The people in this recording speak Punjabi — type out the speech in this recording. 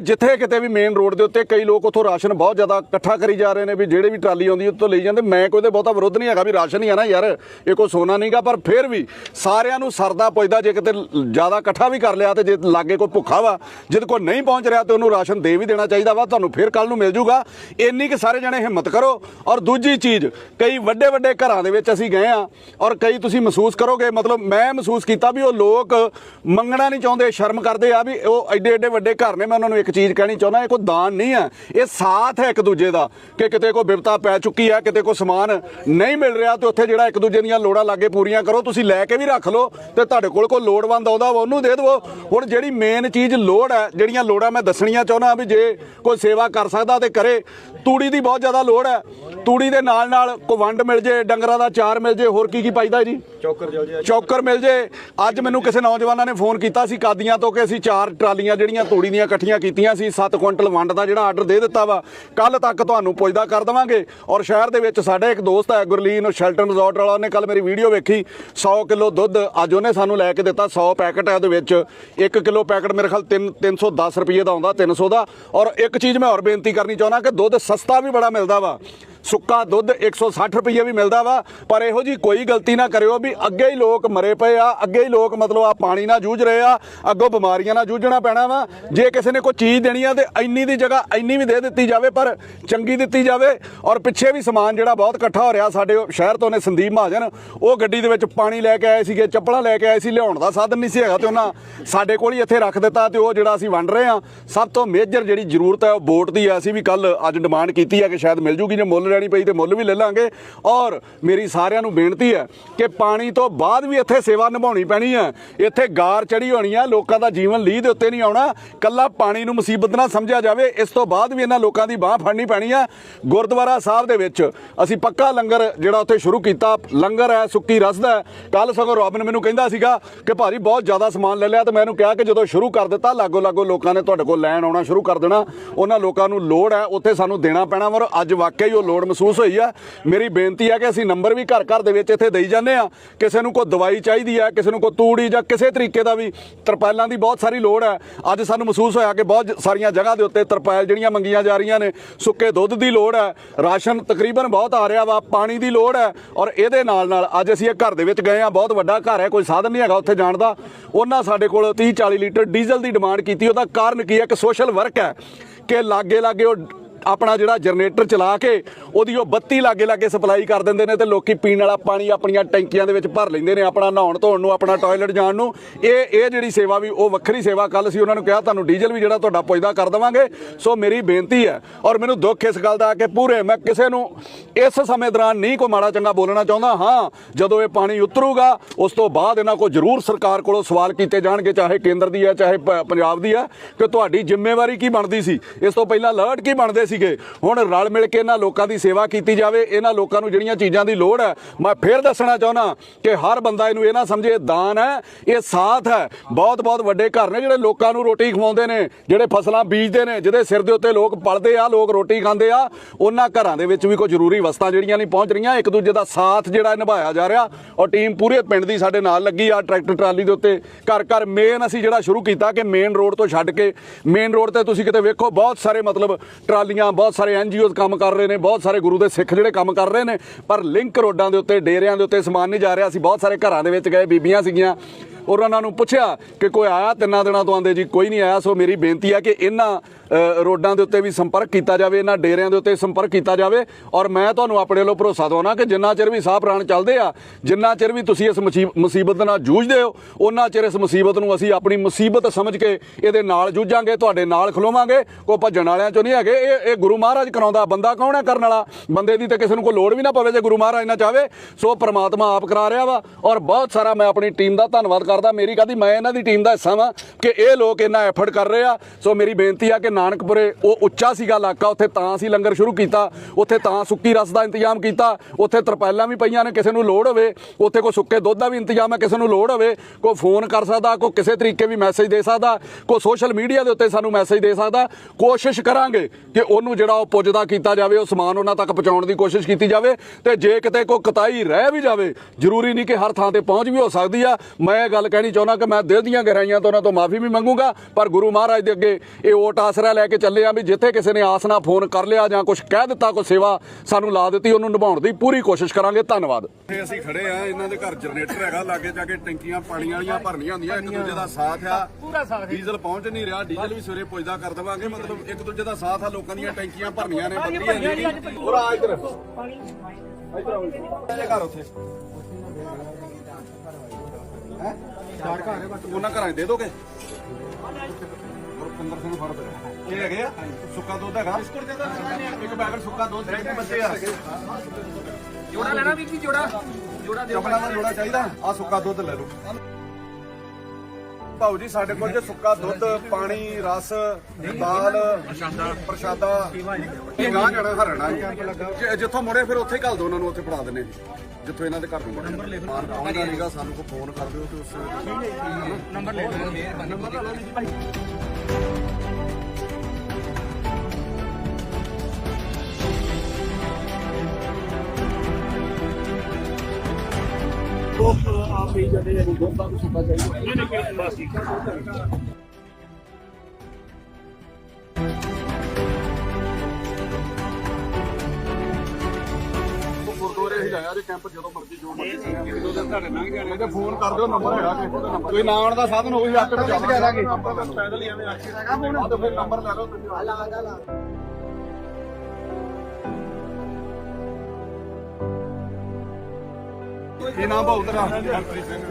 ਜਿੱਥੇ ਕਿਤੇ ਵੀ ਮੇਨ ਰੋਡ ਦੇ ਉੱਤੇ ਕਈ ਲੋਕ ਉੱਥੋਂ ਰਾਸ਼ਨ ਬਹੁਤ ਜ਼ਿਆਦਾ ਇਕੱਠਾ ਕਰੀ ਜਾ ਰਹੇ ਨੇ ਵੀ ਜਿਹੜੇ ਵੀ ਟਰਾਲੀ ਆਉਂਦੀ ਉੱਥੋਂ ਲਈ ਜਾਂਦੇ। ਮੈਂ ਕੋਈ ਤੇ ਬਹੁਤਾ ਵਿਰੋਧ ਨਹੀਂ ਹੈਗਾ ਵੀ ਰਾਸ਼ਨ ਹੀ ਆ ਨਾ ਯਾਰ, ਇਹ ਕੋਈ ਸੋਨਾ ਨਹੀਂਗਾ ਪਰ ਫਿਰ ਵੀ ਸਾਰਿਆਂ ਨੂੰ ਸਰਦਾ ਪੁੱਜਦਾ ਜੇ ਕਿਤੇ ਜ਼ਿਆਦਾ ਇਕੱਠਾ ਵੀ ਕਰ ਲਿਆ ਤੇ ਜੇ ਲਾਗੇ ਕੋਈ ਭੁੱਖਾ ਵਾ ਜਦ ਕੋਈ ਨਹੀਂ ਪਹੁੰਚ ਰਿਹਾ ਤੇ ਉਹਨੂੰ ਰਾਸ਼ਨ ਦੇ ਵੀ ਦੇਣਾ ਚਾਹੀਦਾ ਵਾ, ਤੁਹਾਨੂੰ ਫਿਰ ਕੱਲ ਨੂੰ ਮਿਲ ਜੂਗਾ। ਇੰਨੀ ਕਿ ਸਾਰੇ ਜਣੇ ਹਿੰਮਤ ਕਰੋ। ਔਰ ਦੂਜੀ ਚੀਜ਼, ਕਈ ਵੱਡੇ ਵੱਡੇ ਘਰਾਂ ਦੇ ਵਿੱਚ ਅਸੀਂ ਗਏ ਆ ਔਰ ਕਈ ਤੁਸੀਂ ਮਹਿਸੂਸ ਕਰੋਗੇ, ਮਤਲਬ ਮੈਂ ਮਹਿਸੂਸ ਕੀਤਾ ਵੀ ਉਹ ਲੋਕ ਮੰਗਣਾ ਨਹੀਂ ਚਾਹੁੰਦੇ, ਸ਼ਰਮ ਕਰਦੇ ਆ ਵੀ ਉਹ ਐਡੇ ਐਡੇ ਵੱਡੇ ਘਰ ਨੇ, ਮੈਂ ਉਹਨਾਂ ਨੂੰ ਇੱਕ ਚੀਜ਼ ਕਹਿਣੀ ਚਾਹੁੰਦਾ ਇਹ ਕੋਈ ਦਾਨ ਨਹੀਂ ਹੈ। ਇਹ ਸਾਥ ਹੈ ਇੱਕ ਦੂਜੇ ਦਾ ਕਿ ਕਿਤੇ ਕੋਈ ਬਿਪਤਾ ਪੈ ਚੁੱਕੀ ਹੈ ਕਿਤੇ ਕੋਈ ਸਮਾਨ ਨਹੀਂ ਮਿਲ ਰਿਹਾ ਤੇ ਉੱਥੇ ਜਿਹੜਾ ਇੱਕ ਦੂਜੇ ਦੀਆਂ ਲੋੜਾਂ ਲਾਗੇ ਪੂਰੀਆਂ ਕਰੋ ਤੁਸੀਂ ਲੈ ਕੇ ਵੀ ਰੱਖ ਲਓ ਤੇ ਤੁਹਾਡੇ ਕੋਲ ਕੋਈ ਲੋੜਵੰਦ ਆਉਂਦਾ ਵਾ ਉਹਨੂੰ ਦੇ ਦਿਓ ਹੁਣ ਜਿਹੜੀ ਮੇਨ ਚੀਜ਼ ਲੋੜ ਹੈ ਜਿਹੜੀਆਂ ਲੋੜਾਂ ਮੈਂ ਦੱਸਣੀਆਂ ਚਾਹੁੰਦਾ ਵੀ ਜੇ ਕੋਈ ਸੇਵਾ ਕਰ ਸਕਦਾ ਤੇ ਕਰੇ ਤੂੜੀ ਦੀ ਬਹੁਤ ਜ਼ਿਆਦਾ ਲੋੜ ਹੈ। ਤੂੜੀ ਦੇ ਨਾਲ ਨਾਲ ਕੋਈ ਵੰਡ ਮਿਲ ਜੇ ਡੰਗਰਾਂ ਦਾ ਚਾਰ ਮਿਲ ਜੇ ਹੋਰ ਕੀ ਕੀ ਪਾਈਦਾ ਜੀ? ਚੌਕਰ ਜਾਓ ਜੀ। ਚੌਕਰ ਮਿਲ ਜੇ। ਅੱਜ ਮੈਨੂੰ ਕਿਸੇ ਨੌਜਵਾਨਾਂ ਨੇ ਫੋਨ ਕੀਤਾ ਸੀ ਕਾਦੀਆਂ ਤੋਂ ਕਿ ਅਸੀਂ ਚਾਰ ਟਰਾਲੀਆਂ ਜਿਹੜੀਆਂ ਤੂੜੀ ਦੀਆਂ ਇਕੱਠੀਆਂ ਕੀਤੀਆਂ ਸੀ 7 ਕੁਇੰਟਲ ਵੰਡ ਦਾ ਜਿਹੜਾ ਆਰਡਰ ਦੇ ਦਿੱਤਾ ਵਾ। ਕੱਲ ਤੱਕ ਤੁਹਾਨੂੰ ਪੁੱਜਦਾ ਕਰ ਦੇਵਾਂਗੇ। ਔਰ ਸ਼ਹਿਰ ਦੇ ਵਿੱਚ ਸਾਡੇ ਇੱਕ ਦੋਸਤ ਹੈ, ਗੁਰਲੀਨ ਸ਼ੈਲਟਨ ਰਿਜ਼ੋਰਟ ਵਾਲਾ, ਉਹਨੇ ਕੱਲ ਮੇਰੀ ਵੀਡੀਓ ਵੇਖੀ। 100 ਕਿਲੋ ਦੁੱਧ ਅੱਜ ਉਹਨੇ ਸਾਨੂੰ ਲੈ ਕੇ ਦਿੱਤਾ 100 ਪੈਕਟ ਹੈ ਉਹਦੇ ਵਿੱਚ। 1 ਕਿਲੋ ਪੈਕਟ ਮੇਰੇ ਖਿਆਲ 3 310 ਰੁਪਏ ਦਾ ਆਉਂਦਾ 300 ਦਾ। ਔਰ ਇੱਕ ਚੀਜ਼ ਮੈਂ ਹੋਰ ਬੇਨਤੀ ਕਰਨੀ ਚਾਹੁੰਦਾ ਕਿ ਦੁੱਧ ਸਸਤਾ ਵੀ ਬੜਾ ਮਿਲਦਾ ਵਾ। ਸੁੱਕਾ ਦੁੱਧ 160 ਰੁਪਏ ਵੀ ਮਿਲਦਾ ਵਾ, ਪਰ ਇਹੋ ਜੀ ਕੋਈ ਗਲਤੀ ਨਾ ਕਰਿਓ ਵੀ ਅੱਗੇ ਹੀ ਲੋਕ ਮਰੇ ਪਏ ਆ, ਅੱਗੇ ਹੀ ਲੋਕ ਮਤਲਬ ਆ ਪਾਣੀ ਨਾਲ ਜੂਝ ਰਹੇ ਆ, ਅੱਗੋਂ ਬਿਮਾਰੀਆਂ ਨਾਲ ਜੂਝਣਾ ਪੈਣਾ ਵਾ। ਜੇ ਕਿਸੇ ਨੇ ਕੋਈ ਚੀਜ਼ ਦੇਣੀ ਆ ਤੇ ਇੰਨੀ ਦੀ ਜਗ੍ਹਾ ਇੰਨੀ ਵੀ ਦੇ ਦਿੱਤੀ ਜਾਵੇ, ਪਰ ਚੰਗੀ ਦਿੱਤੀ ਜਾਵੇ। ਔਰ ਪਿੱਛੇ ਵੀ ਸਮਾਨ ਜਿਹੜਾ ਬਹੁਤ ਇਕੱਠਾ ਹੋ ਰਿਹਾ ਸਾਡੇ ਸ਼ਹਿਰ ਤੋਂ ਨੇ ਸੰਦੀਪ ਮਹਾਜਨ, ਉਹ ਗੱਡੀ ਦੇ ਵਿੱਚ ਪਾਣੀ ਲੈ ਕੇ ਆਏ ਸੀਗੇ, ਚੱਪਲਾਂ ਲੈ ਕੇ ਆਏ ਸੀ, ਲਿਆਉਣ ਦਾ ਸਾਧਨ ਨਹੀਂ ਸੀ ਹੈਗਾ ਤੇ ਉਹਨਾਂ ਸਾਡੇ ਕੋਲ ਹੀ ਇੱਥੇ ਰੱਖ ਦਿੱਤਾ ਤੇ ਉਹ ਜਿਹੜਾ ਅਸੀਂ ਵੰਡ ਰਹੇ ਆ, ਸਭ ਤੋਂ ਮੇਜਰ ਜਿਹੜੀ ਜ਼ਰੂਰਤ ਹੈ ਉਹ ਵੋਟ ਦੀ ਹੈ ਅਸੀਂ ਵੀ ਕੱਲ ਅੱਜ ਡਿਮਾਂਡ ਕੀਤੀ ਹੈ ਕਿ ਸ਼ਾਇਦ ਮਿਲ ਜੂਗੀ ਜੇ ਮੁੱਲ ਲੈਣੀ ਪਈ ਤੇ ਮੁੱਲ ਵੀ ਲੈ ਲਾਂਗੇ। ਔਰ ਮੇਰੀ ਸਾਰਿਆਂ ਨੂੰ ਬੇਨਤੀ ਹੈ ਕਿ ਪਾਣੀ ਤੋਂ ਬਾਅਦ ਵੀ ਇੱਥੇ ਸੇਵਾ ਨਿਭਾਉਣੀ ਪੈਣੀ ਹੈ। ਇੱਥੇ ਗਾਰ ਚੜੀ ਹੋਣੀ ਹੈ ਲੋਕਾਂ ਦਾ ਜੀਵਨ ਲੀਹ ਦੇ ਉੱਤੇ ਨਹੀਂ ਆਉਣਾ। ਕੱਲਾ ਪਾਣੀ ਨੂੰ ਮੁਸੀਬਤ ਨਾ ਸਮਝਿਆ ਜਾਵੇ, ਇਸ ਤੋਂ ਬਾਅਦ ਵੀ ਇਹਨਾਂ ਲੋਕਾਂ ਦੀ ਬਾਹ ਫੜਨੀ ਪੈਣੀ ਹੈ ਗੁਰਦੁਆਰਾ ਸਾਹਿਬ ਦੇ ਵਿੱਚ ਅਸੀਂ ਪੱਕਾ ਲੰਗਰ ਜਿਹੜਾ ਉੱਥੇ ਸ਼ੁਰੂ ਕੀਤਾ, ਲੰਗਰ ਹੈ, ਸੁੱਕੀ ਰਸ ਦਾ ਕੱਲ ਸਗੋਂ ਰੋਬਨ ਮੈਨੂੰ ਕਹਿੰਦਾ ਸੀਗਾ ਕਿ ਭਾਜੀ ਬਹੁਤ ਜ਼ਿਆਦਾ ਸਮਾਨ ਲੈ ਲਿਆ ਤੇ ਮੈਂ ਇਹਨੂੰ ਕਿਹਾ ਕਿ ਜਦੋਂ ਸ਼ੁਰੂ ਕਰ ਦਿੱਤਾ ਲਾਗੋ ਲਾਗੋ ਲੋਕਾਂ ਨੇ ਤੁਹਾਡੇ ਕੋਲ ਲੈਣ ਆਉਣਾ ਸ਼ੁਰੂ ਕਰ ਦੇਣਾ। ਉਹਨਾਂ ਲੋਕਾਂ ਨੂੰ ਲੋੜ ਹੈ, ਉੱਥੇ ਸਾਨੂੰ ਦੇਣਾ ਪੈਣਾ ਪਰ ਅੱਜ ਵਾਕਿਆ ਹੀ ਉਹ ਲੋੜ ਮਹਿਸੂਸ ਹੋਈ ਆ। ਮੇਰੀ ਬੇਨਤੀ ਹੈ ਕਿ ਅਸੀਂ ਨੰਬਰ ਵੀ ਘਰ ਘਰ ਦੇ ਵਿੱਚ ਇੱਥੇ ਦੇਈ ਜਾਂਦੇ ਆ। ਕਿਸੇ ਨੂੰ ਕੋਈ ਦਵਾਈ ਚਾਹੀਦੀ ਹੈ ਕਿਸੇ ਨੂੰ ਕੋਈ ਤੂੜੀ ਜਾਂ ਕਿਸੇ ਤਰੀਕੇ ਦਾ ਵੀ ਤਰਪਾਲਾਂ ਦੀ ਬਹੁਤ ਸਾਰੀ ਲੋੜ ਹੈ ਅੱਜ ਸਾਨੂੰ ਮਹਿਸੂਸ ਹੋਇਆ ਕਿ ਬਹੁਤ ਸਾਰੀਆਂ ਜਗ੍ਹਾ ਦੇ ਉੱਤੇ ਤਰਪਾਲ ਜਿਹੜੀਆਂ ਮੰਗੀਆਂ ਜਾ ਰਹੀਆਂ ਨੇ, ਸੁੱਕੇ ਦੁੱਧ ਦੀ ਲੋੜ ਹੈ ਰਾਸ਼ਨ ਤਕਰੀਬਨ ਬਹੁਤ ਆ ਰਿਹਾ ਵਾ, ਪਾਣੀ ਦੀ ਲੋੜ ਹੈ ਔਰ ਇਹਦੇ ਨਾਲ ਨਾਲ ਅੱਜ ਅਸੀਂ ਇਹ ਘਰ ਦੇ ਵਿੱਚ ਗਏ ਆ। ਬਹੁਤ ਵੱਡਾ ਘਰ ਹੈ ਕੋਈ ਸਾਧਨ ਨਹੀਂ ਹੈਗਾ ਉੱਥੇ ਜਾਣ ਦਾ। ਉਹਨਾਂ ਸਾਡੇ ਕੋਲ 30 40 ਲੀਟਰ ਡੀਜ਼ਲ ਦੀ ਡਿਮਾਂਡ ਕੀਤੀ। ਉਹਦਾ ਕਾਰਨ ਕੀ ਹੈ ਕਿ ਸੋਸ਼ਲ ਵਰਕ ਹੈ ਕਿ ਲਾਗੇ ਲਾਗੇ ਉਹ ਆਪਣਾ ਜਿਹੜਾ ਜਨਰੇਟਰ ਚਲਾ ਕੇ ਉਹਦੀ ਉਹ ਬੱਤੀ ਲਾਗੇ ਲਾਗੇ ਸਪਲਾਈ ਕਰ ਦਿੰਦੇ ਨੇ ਤੇ ਲੋਕੀ ਪੀਣ ਵਾਲਾ ਪਾਣੀ ਆਪਣੀਆਂ ਟੈਂਕੀਆਂ ਦੇ ਵਿੱਚ ਭਰ ਲੈਂਦੇ ਨੇ ਆਪਣਾ ਨਹਾਉਣ ਧੋਣ ਨੂੰ, ਆਪਣਾ ਟਾਇਲਟ ਜਾਣ ਨੂੰ। ਇਹ ਇਹ ਜਿਹੜੀ ਸੇਵਾ ਵੀ, ਉਹ ਵੱਖਰੀ ਸੇਵਾ ਕੱਲ ਸੀ ਉਹਨਾਂ ਨੂੰ ਕਿਹਾ, ਤੁਹਾਨੂੰ ਡੀਜ਼ਲ ਵੀ ਜਿਹੜਾ ਤੁਹਾਡਾ ਪੁੱਜਦਾ ਕਰ ਦੇਵਾਂਗੇ। ਸੋ ਮੇਰੀ ਬੇਨਤੀ ਹੈ ਔਰ ਮੈਨੂੰ ਦੁੱਖ ਇਸ ਗੱਲ ਦਾ ਕਿ ਪੂਰੇ ਮੈਂ ਕਿਸੇ ਨੂੰ ਇਸ ਸਮੇਂ ਦੌਰਾਨ ਨਹੀਂ ਕੋਈ ਮਾੜਾ ਚੰਗਾ ਬੋਲਣਾ ਚਾਹੁੰਦਾ। ਹਾਂ, ਜਦੋਂ ਇਹ ਪਾਣੀ ਉਤਰੂਗਾ, ਉਸ ਤੋਂ ਬਾਅਦ ਇਹਨਾਂ ਕੋਲ ਜ਼ਰੂਰ ਸਰਕਾਰ ਕੋਲੋਂ ਸਵਾਲ ਕੀਤੇ ਜਾਣਗੇ, ਚਾਹੇ ਕੇਂਦਰ ਦੀ ਹੈ, ਚਾਹੇ ਪ- ਪੰਜਾਬ ਦੀ ਹੈ, ਕਿ ਤੁਹਾਡੀ ਜ਼ਿੰਮੇਵਾਰੀ ਕੀ ਬਣਦੀ ਸੀ? ਇਸ ਤੋਂ ਪਹਿਲਾਂ ਅਲਰਟ ਕੀ ਬਣਦੇ ਸੀਗੇ। ਹੁਣ ਰਲ ਮਿਲ ਕੇ ਇਹਨਾਂ ਲੋਕਾਂ ਦੀ ਸੇਵਾ ਕੀਤੀ ਜਾਵੇ, ਇਹਨਾਂ ਲੋਕਾਂ ਨੂੰ ਜਿਹੜੀਆਂ ਚੀਜ਼ਾਂ ਦੀ ਲੋੜ ਹੈ, ਮੈਂ ਫੇਰ ਦੱਸਣਾ ਚਾਹੁੰਦਾ ਕਿ ਹਰ ਬੰਦਾ ਇਹਨੂੰ ਇਹ ਨਾ ਸਮਝੇ ਇਹ ਦਾਨ ਹੈ, ਇਹ ਸਾਥ ਹੈ। ਬਹੁਤ ਬਹੁਤ ਵੱਡੇ ਘਰ ਨੇ ਜਿਹੜੇ ਲੋਕਾਂ ਨੂੰ ਰੋਟੀ ਖਵਾਉਂਦੇ ਨੇ, ਜਿਹੜੇ ਫਸਲਾਂ ਬੀਜਦੇ ਨੇ, ਜਿਹਦੇ ਸਿਰ ਦੇ ਉੱਤੇ ਲੋਕ ਪਲਦੇ ਆ, ਲੋਕ ਰੋਟੀ ਖਾਂਦੇ ਆ, ਉਹਨਾਂ ਘਰਾਂ ਦੇ ਵਿੱਚ ਵੀ ਕੋਈ ਜ਼ਰੂਰੀ ਵਸਤਾਂ ਜਿਹੜੀਆਂ ਨਹੀਂ ਪਹੁੰਚ ਰਹੀਆਂ, ਇੱਕ ਦੂਜੇ ਦਾ ਸਾਥ ਜਿਹੜਾ ਨਿਭਾਇਆ ਜਾ ਰਿਹਾ। ਔਰ ਟੀਮ ਪੂਰੇ ਪਿੰਡ ਦੀ ਸਾਡੇ ਨਾਲ ਲੱਗੀ ਆ, ਟਰੈਕਟਰ ਟਰਾਲੀ ਦੇ ਉੱਤੇ। ਘਰ ਘਰ ਮੇਨ ਅਸੀਂ ਜਿਹੜਾ ਸ਼ੁਰੂ ਕੀਤਾ ਕਿ ਮੇਨ ਰੋਡ ਤੋਂ ਛੱਡ ਕੇ, ਮੇਨ ਰੋਡ ਤੇ ਤੁਸੀਂ ਕਿਤੇ ਵੇਖੋ, ਬਹੁਤ ਸਾਰੇ ਮਤਲਬ ਟਰਾਲੀ ਟਰਾਲੀਆਂ ਬਹੁਤ ਸਾਰੇ ਐਨਜੀਓਜ਼ ਕੰਮ ਕਰ ਰਹੇ ਨੇ, ਬਹੁਤ ਸਾਰੇ ਗੁਰੂ ਦੇ ਸਿੱਖ ਜਿਹੜੇ ਕੰਮ ਕਰ ਰਹੇ ਨੇ, ਪਰ ਲਿੰਕ ਰੋਡਾਂ ਦੇ ਉੱਤੇ, ਡੇਰਿਆਂ ਦੇ ਉੱਤੇ ਸਮਾਨ ਨਹੀਂ ਜਾ ਰਿਹਾ। ਸੀ ਬਹੁਤ ਸਾਰੇ ਘਰਾਂ ਦੇ ਵਿੱਚ ਗਏ, ਬੀਬੀਆਂ ਸੀਗੀਆਂ। ਔਰ ਉਹਨਾਂ ਨੂੰ ਪੁੱਛਿਆ ਕਿ ਕੋਈ ਆਇਆ ਤਿੰਨਾਂ ਦਿਨਾਂ ਤੋਂ? ਆਂਦੇ ਜੀ, ਕੋਈ ਨਹੀਂ ਆਇਆ। ਸੋ ਮੇਰੀ ਬੇਨਤੀ ਹੈ ਕਿ ਇਹਨਾਂ ਰੋਡਾਂ ਦੇ ਉੱਤੇ ਵੀ ਸੰਪਰਕ ਕੀਤਾ ਜਾਵੇ, ਇਹਨਾਂ ਡੇਰਿਆਂ ਦੇ ਉੱਤੇ ਸੰਪਰਕ ਕੀਤਾ ਜਾਵੇ ਔਰ ਮੈਂ ਤੁਹਾਨੂੰ ਆਪਣੇ ਵੱਲੋਂ ਭਰੋਸਾ ਦਵਾਉਣਾ ਕਿ ਜਿੰਨਾ ਚਿਰ ਵੀ ਸਾਹ ਪ੍ਰਾਣ ਚੱਲਦੇ ਆ, ਜਿੰਨਾ ਚਿਰ ਵੀ ਤੁਸੀਂ ਇਸ ਮੁਸੀਬ- ਮੁਸੀਬਤ ਨਾਲ ਜੂਝਦੇ ਹੋ ਉਹਨਾਂ ਚਿਰ ਇਸ ਮੁਸੀਬਤ ਨੂੰ ਅਸੀਂ ਆਪਣੀ ਮੁਸੀਬਤ ਸਮਝ ਕੇ ਇਹਦੇ ਨਾਲ ਜੂਝਾਂਗੇ, ਤੁਹਾਡੇ ਨਾਲ ਖਲੋਵਾਂਗੇ, ਕੋਈ ਭੱਜਣ ਵਾਲਿਆਂ ਚੋਂ ਨਹੀਂ ਹੈਗੇ, ਇਹ ਇਹ ਗੁਰੂ ਮਹਾਰਾਜ ਕਰਾਉਂਦਾ, ਬੰਦਾ ਕੌਣ ਹੈ ਕਰਨ ਵਾਲਾ? ਬੰਦੇ ਦੀ ਤਾਂ ਕਿਸੇ ਨੂੰ ਕੋਈ ਲੋੜ ਵੀ ਨਾ ਪਵੇ ਜੇ ਗੁਰੂ ਮਹਾਰਾਜ ਨਾ ਚਾਵੇ, ਸੋ ਪ੍ਰਮਾਤਮਾ ਆਪ ਕਰਾ ਰਿਹਾ ਵਾ ਔਰ ਬਹੁਤ ਸਾਰਾ ਮੈਂ ਆਪਣੀ ਟੀਮ ਦਾ ਧੰਨਵਾਦ ਕਰਦਾ, ਮੇਰੀ ਕਹਦੀ, ਮੈਂ ਇਹਨਾਂ ਦੀ ਟੀਮ ਦਾ ਹਿੱਸਾ ਵਾਂ ਕਿ ਇਹ ਲੋਕ ਇੰਨਾ ਐਫਰਟ ਕਰ ਰਹੇ ਆ, ਸੋ ਮੇਰੀ ਬੇਨਤੀ ਆ ਕਿ ਨਾਨਕਪੁਰੇ, ਉਹ ਉੱਚਾ ਸੀਗਾ ਇਲਾਕਾ, ਉੱਥੇ ਤਾਂ ਅਸੀਂ ਲੰਗਰ ਸ਼ੁਰੂ ਕੀਤਾ, ਉੱਥੇ ਤਾਂ ਸੁੱਕੀ ਰਸ ਦਾ ਇੰਤਜ਼ਾਮ ਕੀਤਾ, ਉੱਥੇ ਤਰਪੈਲਾਂ ਵੀ ਪਈਆਂ ਨੇ, ਕਿਸੇ ਨੂੰ ਲੋੜ ਹੋਵੇ, ਉੱਥੇ ਕੋਈ ਸੁੱਕੇ ਦੁੱਧ ਦਾ ਵੀ ਇੰਤਜ਼ਾਮ ਹੈ, ਕਿਸੇ ਨੂੰ ਲੋੜ ਹੋਵੇ, ਕੋਈ ਫੋਨ ਕਰ ਸਕਦਾ, ਕੋਈ ਕਿਸੇ ਤਰੀਕੇ ਵੀ ਮੈਸੇਜ ਦੇ ਸਕਦਾ, ਕੋਈ ਸੋਸ਼ਲ ਮੀਡੀਆ ਦੇ ਉੱਤੇ ਸਾਨੂੰ ਮੈਸੇਜ ਦੇ ਸਕਦਾ, ਕੋਸ਼ਿਸ਼ ਕਰਾਂਗੇ ਕਿ ਉਹਨੂੰ ਜਿਹੜਾ ਉਹ ਪੁੱਜਦਾ ਕੀਤਾ ਜਾਵੇ, ਉਹ ਸਮਾਨ ਉਹਨਾਂ ਤੱਕ ਪਹੁੰਚਾਉਣ ਦੀ ਕੋਸ਼ਿਸ਼ ਕੀਤੀ ਜਾਵੇ, ਤੇ ਜੇ ਕਿਤੇ ਕੋਈ ਕਤਾਈ ਰਹਿ ਵੀ ਜਾਵੇ, ਜ਼ਰੂਰੀ ਨਹੀਂ ਕਿ ਹਰ ਥਾਂ ਤੇ ਪਹੁੰਚ ਵੀ ਹੋ ਸਕਦੀ ਆ, ਮੈਂ ਇਹ ਗੱਲ ਕਹਿਣੀ ਚਾਹੁੰਦਾ ਕਿ ਮੈਂ ਦਿਲ ਦੀਆਂ ਗਹਿਰਾਈਆਂ ਤੋਂ ਉਹਨਾਂ ਤੋਂ ਮਾਫੀ ਵੀ ਮੰਗੂਗਾ, ਪਰ ਗੁਰੂ ਮਹਾਰਾਜ ਦੇ ਅੱਗੇ ਇਹ ਓਟ ਆਸਰਾ ਆਸਰਾ ਲੈ ਕੇ ਚੱਲੇ ਆ ਵੀ ਜਿੱਥੇ ਕਿਸੇ ਨੇ ਆਸ ਨਾਲ ਫੋਨ ਕਰ ਲਿਆ ਜਾਂ ਕੁਝ ਕਹਿ ਦਿੱਤਾ ਕੋਈ ਸੇਵਾ ਸਾਨੂੰ ਲਾ ਦਿੱਤੀ ਉਹਨੂੰ ਨਿਭਾਉਣ ਦੀ ਪੂਰੀ ਕੋਸ਼ਿਸ਼ ਕਰਾਂਗੇ। ਧੰਨਵਾਦ। ਅਸੀਂ ਖੜੇ ਆ ਇਹਨਾਂ ਦੇ ਘਰ ਜਨਰੇਟਰ ਹੈਗਾ ਲਾਗੇ ਜਾ ਕੇ ਟੈਂਕੀਆਂ ਪਾਣੀਆਂ ਵਾਲੀਆਂ ਭਰਨੀਆਂ ਹੁੰਦੀਆਂ ਇੱਕ ਦੂਜੇ ਦਾ ਸਾਥ ਆ। ਪੂਰਾ ਸਾਥ ਹੈ। ਡੀਜ਼ਲ ਪਹੁੰਚ ਨਹੀਂ ਰਿਹਾ ਡੀਜ਼ਲ ਵੀ ਸਵੇਰੇ ਪੁੱਜਦਾ ਕਰ ਦੇਵਾਂਗੇ ਮਤਲਬ ਇੱਕ ਦੂਜੇ ਦਾ ਸਾਥ ਆ ਲੋਕਾਂ ਦੀਆਂ ਟੈਂਕੀਆਂ ਭਰਨੀਆਂ ਨੇ ਬੰਦੀਆਂ ਨਹੀਂ ਹੋਰ ਆ ਇੱਧਰ। ਇੱਧਰ ਆਓ ਇਹ ਘਰ ਉੱਥੇ। ਹੈ? ਚਾਰ ਘਰ ਹੈ ਉਹਨਾਂ ਘਰਾਂ ਦੇ ਦੋਗੇ? ਰੁਪਿੰਦਰ ਸਿੰਘ ਫੜ ਦੇ ਇਹ ਹੈਗੇ ਆ? ਸੁੱਕਾ ਦੁੱਧ ਹੈਗਾ? ਇੱਕ ਪੈਕਟ ਸੁੱਕਾ ਦੁੱਧ ਦੇ ਬੱਚੇ ਆ। ਜੋੜਾ ਲੈਣਾ ਵੀਰ ਜੀ ਜੋੜਾ। ਜੋੜਾ ਦਿਓ ਦਾ ਜੋੜਾ ਚਾਹੀਦਾ? ਆ ਸੁੱਕਾ ਦੁੱਧ ਲੈ ਲਓ। ਭਾਉ ਜੀ ਸਾਡੇ ਕੋਲ ਜੇ ਸੁੱਕਾ ਦੁੱਧ ਪਾਣੀ ਰਸ ਦਾਲ ਪ੍ਰਸ਼ਾਦਾ ਪ੍ਰਸ਼ਾਦਾ ਇਹ ਗਾਂ ਜਾਣਾ ਹਰਣਾ ਜੇ- ਜਿੱਥੋਂ ਮੁੜੇ ਫਿਰ ਉੱਥੇ ਹੀ ਘੱਲ ਦੋ ਉਹਨਾਂ ਨੂੰ ਉੱਥੇ ਫੜਾ ਦਿੰਨੇ ਜਿੱਥੋਂ ਇਹਨਾਂ ਦੇ ਘਰ ਨੂੰ ਮੁੜੇ। ਨੰਬਰ ਲਿਖ ਲਓ। ਪਹੁੰਚਦਾ ਨਹੀਂਗਾ ਸਾਨੂੰ ਕੋ ਫੋਨ ਕਰ ਦਿਓ ਤੇ ਉਸ ਨੰਬਰ ਲੈ ਲਓ। Oh, uh, I'll be there in the box, but to. ਹੀ ਲਾਇਆ ਜੇ ਕੈਂਪ ਜਦੋਂ ਮਰਜ਼ੀ, ਜੋ ਮਰਜ਼ੀ ਜਦੋਂ ਤੱਕ ਤੁਹਾਡੇ ਲੰਘ ਜਾਣੇ ਤੇ ਫੋਨ ਕਰ ਦਿਓ ਨੰਬਰ ਹੈਗਾ ਕਿਸੇ ਦਾ ਨੰਬਰ ਕੋਈ ਨਾ ਆਉਣ ਦਾ ਸਾਧਨ ਹੋਵੇ ਆਪੇ ਨੂੰ ਚੱਲ ਜਾਵਾਂਗੇ ਆਪਾਂ ਤਾਂ ਪੈਦਲ ਹੀ ਐਵੇਂ ਆਖੀ ਹੈਗਾ ਫੋਨ ਆ? ਤੇ ਫਿਰ ਨੰਬਰ ਲੈ ਲਓ ਤੁਸੀਂ ਕੀ ਨਾਮ ਭਾਉ ਤੇਰਾ ਹਰਪ੍ਰੀਤ ਸਿੰਘ